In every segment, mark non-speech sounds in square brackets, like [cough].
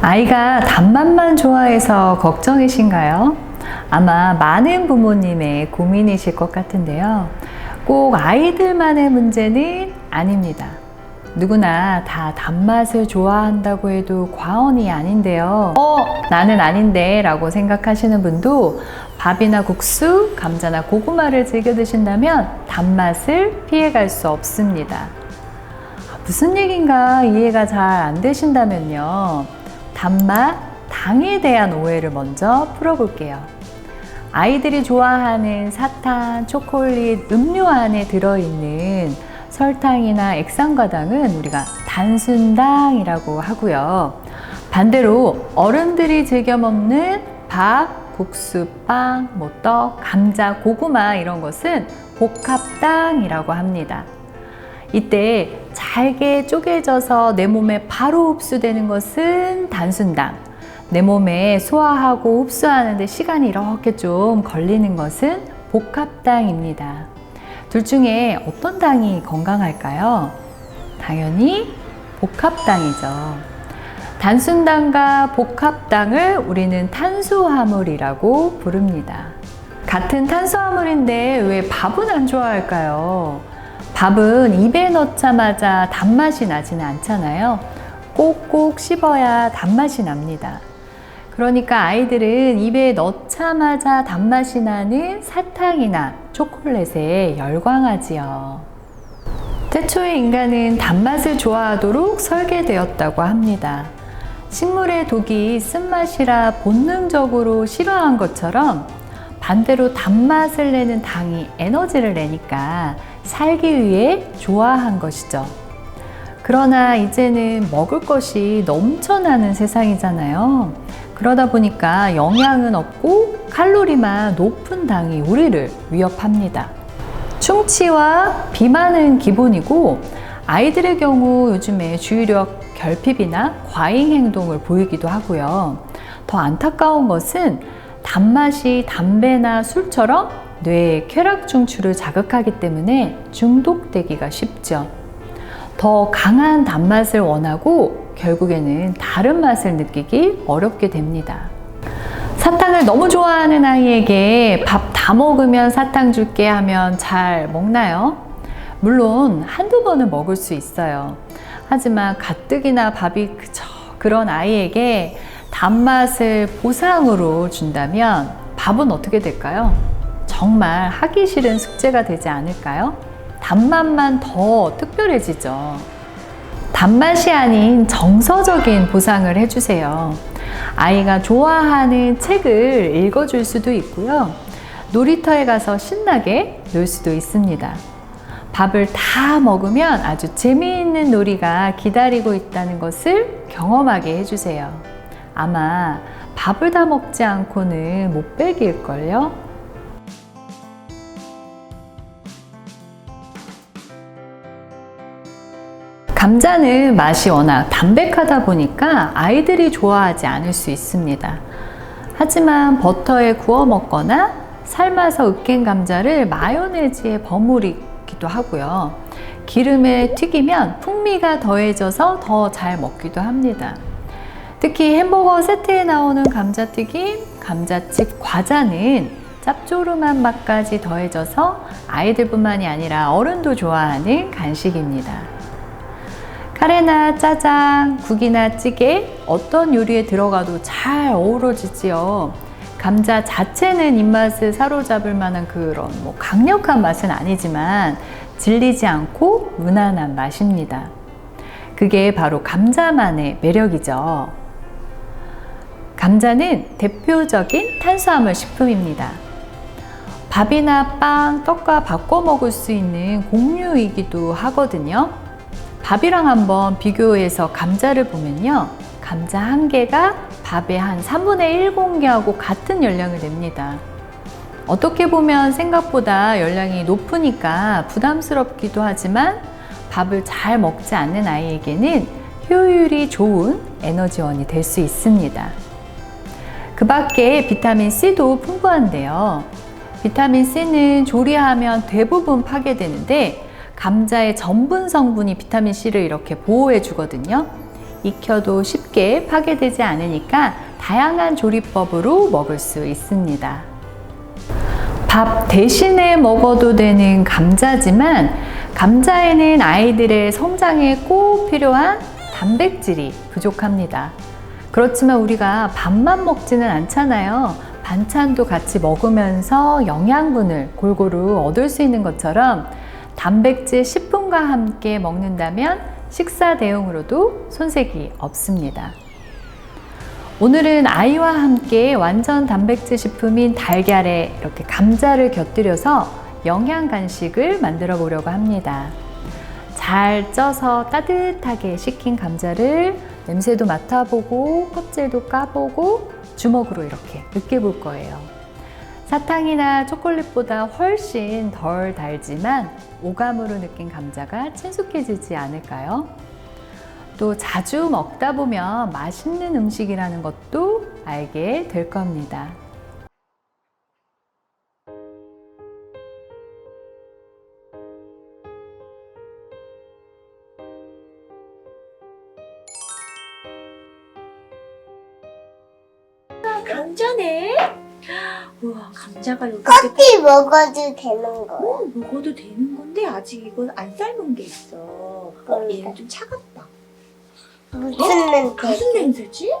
아이가 단맛만 좋아해서 걱정이신가요? 아마 많은 부모님의 고민이실 것 같은데요. 꼭 아이들만의 문제는 아닙니다. 누구나 다 단맛을 좋아한다고 해도 과언이 아닌데요. 어, 나는 아닌데 라고 생각하시는 분도 밥이나 국수, 감자나 고구마를 즐겨 드신다면 단맛을 피해갈 수 없습니다. 아, 무슨 얘기인가 이해가 잘 안 되신다면요. 단맛, 당에 대한 오해를 먼저 풀어볼게요. 아이들이 좋아하는 사탕, 초콜릿, 음료 안에 들어있는 설탕이나 액상과당은 우리가 단순당이라고 하고요. 반대로 어른들이 즐겨 먹는 밥, 국수, 빵, 뭐 떡, 감자, 고구마 이런 것은 복합당이라고 합니다. 이때 잘게 쪼개져서 내 몸에 바로 흡수되는 것은 단순당. 내 몸에 소화하고 흡수하는데 시간이 이렇게 좀 걸리는 것은 복합당입니다. 둘 중에 어떤 당이 건강할까요? 당연히 복합당이죠. 단순당과 복합당을 우리는 탄수화물이라고 부릅니다. 같은 탄수화물인데 왜 밥은 안 좋아할까요? 밥은 입에 넣자마자 단맛이 나지는 않잖아요. 꼭꼭 씹어야 단맛이 납니다. 그러니까 아이들은 입에 넣자마자 단맛이 나는 사탕이나 초콜릿에 열광하지요. 태초의 인간은 단맛을 좋아하도록 설계되었다고 합니다. 식물의 독이 쓴맛이라 본능적으로 싫어한 것처럼 반대로 단맛을 내는 당이 에너지를 내니까 살기 위해 좋아한 것이죠. 그러나 이제는 먹을 것이 넘쳐나는 세상이잖아요. 그러다 보니까 영양은 없고 칼로리만 높은 당이 우리를 위협합니다. 충치와 비만은 기본이고 아이들의 경우 요즘에 주의력 결핍이나 과잉 행동을 보이기도 하고요. 더 안타까운 것은 단맛이 담배나 술처럼 뇌의 쾌락 중추를 자극하기 때문에 중독되기가 쉽죠. 더 강한 단맛을 원하고 결국에는 다른 맛을 느끼기 어렵게 됩니다. 사탕을 너무 좋아하는 아이에게 밥 다 먹으면 사탕 줄게 하면 잘 먹나요? 물론 한두 번은 먹을 수 있어요. 하지만 가뜩이나 밥이 그저 그런 아이에게 단맛을 보상으로 준다면 밥은 어떻게 될까요? 정말 하기 싫은 숙제가 되지 않을까요? 단맛만 더 특별해지죠. 단맛이 아닌 정서적인 보상을 해주세요. 아이가 좋아하는 책을 읽어줄 수도 있고요. 놀이터에 가서 신나게 놀 수도 있습니다. 밥을 다 먹으면 아주 재미있는 놀이가 기다리고 있다는 것을 경험하게 해주세요. 아마 밥을 다 먹지 않고는 못 빼길걸요? 감자는 맛이 워낙 담백하다 보니까 아이들이 좋아하지 않을 수 있습니다. 하지만 버터에 구워 먹거나 삶아서 으깬 감자를 마요네즈에 버무리기도 하고요. 기름에 튀기면 풍미가 더해져서 더 잘 먹기도 합니다. 특히 햄버거 세트에 나오는 감자튀김, 감자칩 과자는 짭조름한 맛까지 더해져서 아이들뿐만이 아니라 어른도 좋아하는 간식입니다. 카레나 짜장, 국이나 찌개 어떤 요리에 들어가도 잘 어우러지지요. 감자 자체는 입맛을 사로잡을 만한 그런 뭐 강력한 맛은 아니지만 질리지 않고 무난한 맛입니다. 그게 바로 감자만의 매력이죠. 감자는 대표적인 탄수화물 식품입니다. 밥이나 빵, 떡과 바꿔 먹을 수 있는 공유이기도 하거든요. 밥이랑 한번 비교해서 감자를 보면요. 감자 한 개가 밥의 한 3분의 1 공기하고 같은 열량을 냅니다. 어떻게 보면 생각보다 열량이 높으니까 부담스럽기도 하지만 밥을 잘 먹지 않는 아이에게는 효율이 좋은 에너지원이 될 수 있습니다. 그 밖에 비타민 C도 풍부한데요. 비타민 C는 조리하면 대부분 파괴되는데 감자의 전분 성분이 비타민 C를 이렇게 보호해 주거든요. 익혀도 쉽게 파괴되지 않으니까 다양한 조리법으로 먹을 수 있습니다. 밥 대신에 먹어도 되는 감자지만 감자에는 아이들의 성장에 꼭 필요한 단백질이 부족합니다. 그렇지만 우리가 밥만 먹지는 않잖아요. 반찬도 같이 먹으면서 영양분을 골고루 얻을 수 있는 것처럼 단백질 식품과 함께 먹는다면 식사 대용으로도 손색이 없습니다. 오늘은 아이와 함께 완전 단백질 식품인 달걀에 이렇게 감자를 곁들여서 영양 간식을 만들어 보려고 합니다. 잘 쪄서 따뜻하게 식힌 감자를 냄새도 맡아보고 껍질도 까보고 주먹으로 이렇게 으깨볼 거예요. 사탕이나 초콜릿보다 훨씬 덜 달지만 오감으로 느낀 감자가 친숙해지지 않을까요? 또 자주 먹다 보면 맛있는 음식이라는 것도 알게 될 겁니다. 감자네. 우와 감자가 여기 이렇게 껍질 먹어도 되는 거. 어, 먹어도 되는 건데 아직 이건 안 삶은 게 있어. 어, 얘는 좀 차갑다. 무슨 냄새? 무슨 냄새지?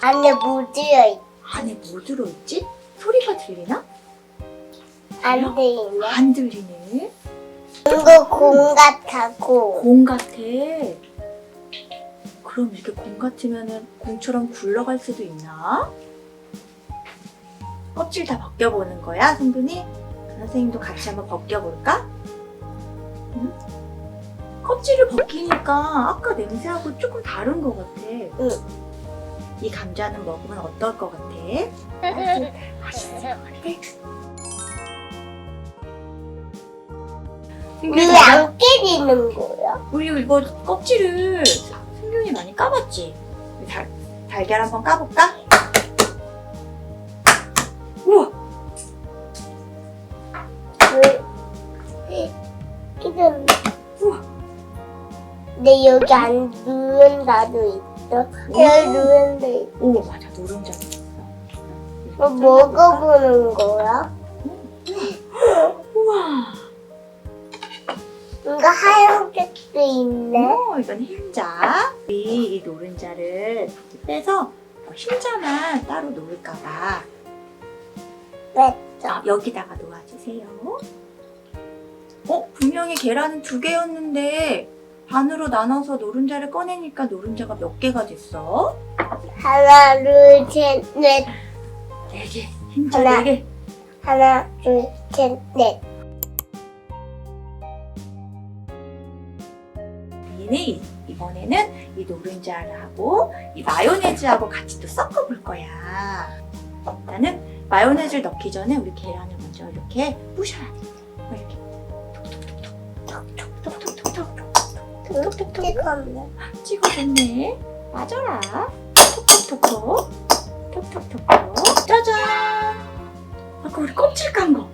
안에 뭐 들어있? 안에 뭐 들어있지? 소리가 들리나? 안 들리네. 안 들리네. 이거 공 같아고. 공 같아. 그럼 이렇게 공 같으면은 공처럼 굴러갈 수도 있나? 껍질 다 벗겨보는 거야, 성균이? 선생님도 같이 한번 벗겨볼까? 응? 껍질을 벗기니까 아까 냄새하고 조금 다른 것 같아. 응. 이 감자는 먹으면 어떨 것 같아? 맛있- [laughs] 맛있을 것 같아? 왜안 깨지는 거야? 우리 이거 껍질을 승균이 많이 까봤지? 달, 달걀 한번 까볼까? 근데 여기 안 누른 나도 있어. 여기 누른 데 있어. 오 맞아 노른자 뭐 먹어보는 거야? 우와 이거 하얀색도 있네. 오 이건 흰자 우리 이 노른자를 빼서 어, 흰자만 따로 놓을까봐 왜? 자, 여기다가 놓아주세요 어 분명히 계란은 두 개였는데 반으로 나눠서 노른자를 꺼내니까 노른자가 몇 개가 됐어? 하나, 둘, 셋, 넷. 네 개. 흰자 하나. 네 개. 하나, 둘, 셋, 넷. 얘는 이번에는 이 노른자하고 이 마요네즈하고 같이 또 섞어볼 거야. 일단은 마요네즈를 넣기 전에 우리 계란을 먼저 이렇게 부셔야 돼. 뭐 이렇게 톡톡톡톡톡톡톡톡톡톡톡 찍었네. 찍어줬네. 맞아라. 톡톡톡톡 톡톡톡톡 짜잔. 아까 우리 껍질 깐 거.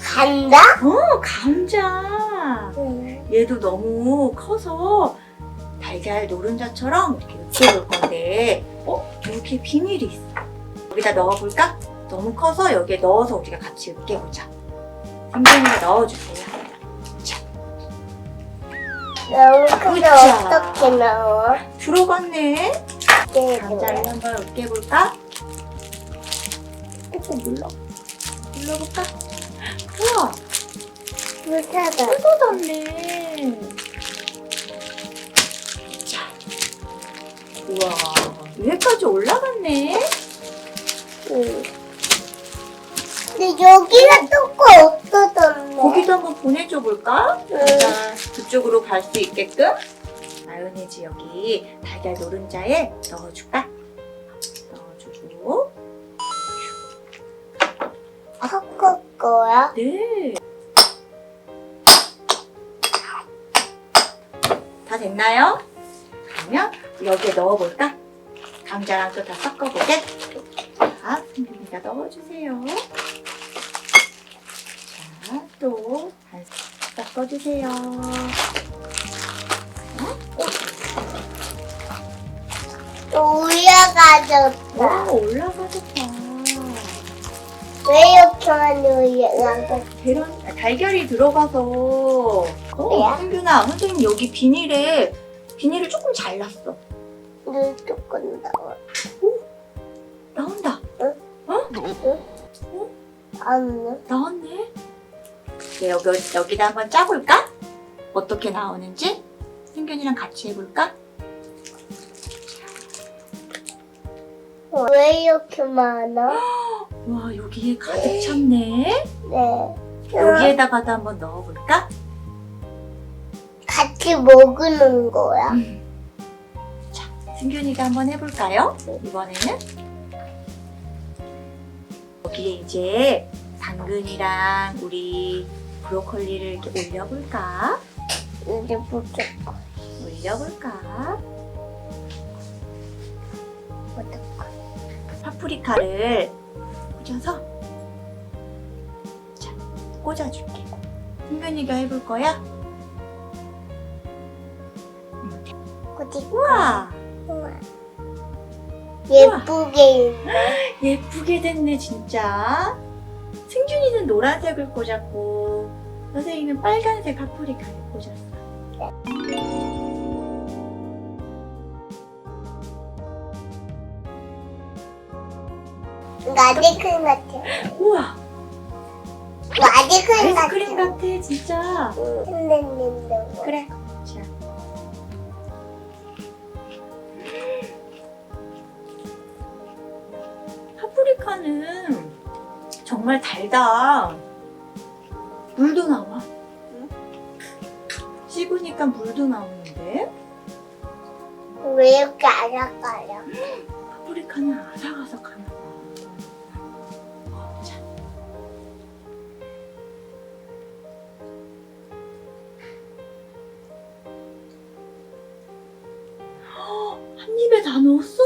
간다? 어 감자. 응. 얘도 너무 커서 달걀 노른자처럼 이렇게 으깨볼 건데 어? 여기에 비닐이 있어 여기다 넣어볼까? 너무 커서 여기에 넣어서 우리가 같이 으깨보자 생명이가 넣어주세요 너무 으쌰. 어떻게 나와? 들어갔네 네, 감자를 한번 으깨볼까? 꾹꾹 눌러 눌러볼까? 우와 불타다. 뜯어졌네 자 우와 위에까지 올라갔네 응. 근데 여기가 조금 없어졌네. 거기도 한번 보내줘 볼까? 응. 자, 그쪽으로 갈 수 있게끔 마요네즈 여기 달걀 노른자에 넣어줄까? 넣어주고 섞을 거야? 네. 다 됐나요? 그러면 여기에 넣어볼까? 감자랑 또 다 섞어보게. 자, 여기다 넣어주세요. 자, 또 섞어주세요. 올라가졌다. 와, 올라가졌다. 왜 이렇게 많이 올라가졌어? 계란, 아, 달걀이 들어가서. 어, 승균아, 선생님 여기 비닐에, 비닐을 조금 잘랐어. 네, 조금 나와. 오, 나온다. 안 나왔네. 네, 여기, 여기다 한번 짜볼까? 어떻게 나오는지? 승균이랑 같이 해볼까? 나. 왜 이렇게 많아? [gasps] 와, 여기에 가득 찼네. 네. 여기에다가도 한번 넣어볼까? 같이 먹는 거야. 자, 승균이가 한번 해볼까요? 이번에는 여기에 이제 당근이랑 우리 브로콜리를 이렇게 올려볼까? 이제 보자. 올려볼까? 어떡해. 파프리카를 꽂아서 자, 꽂아줄게. 승균이가 해볼 거야? 어디? 우와! 예쁘게 있네. 예쁘게 됐네 진짜 승준이는 노란색을 꽂았고 선생님은 빨간색 파프리카를 꽂았어 이거 아이스크림 같아. 우와 이거 아이스크림 같아. 아이스크림 같아 진짜 흔들린다. 그래 자 파프리카는 정말 달다 물도 나와 씹으니까 물도 나오는데 왜 이렇게 아삭아삭? 파프리카는 아삭아삭하나 봐. 어, 자. 헉, 한 입에 다 넣었어?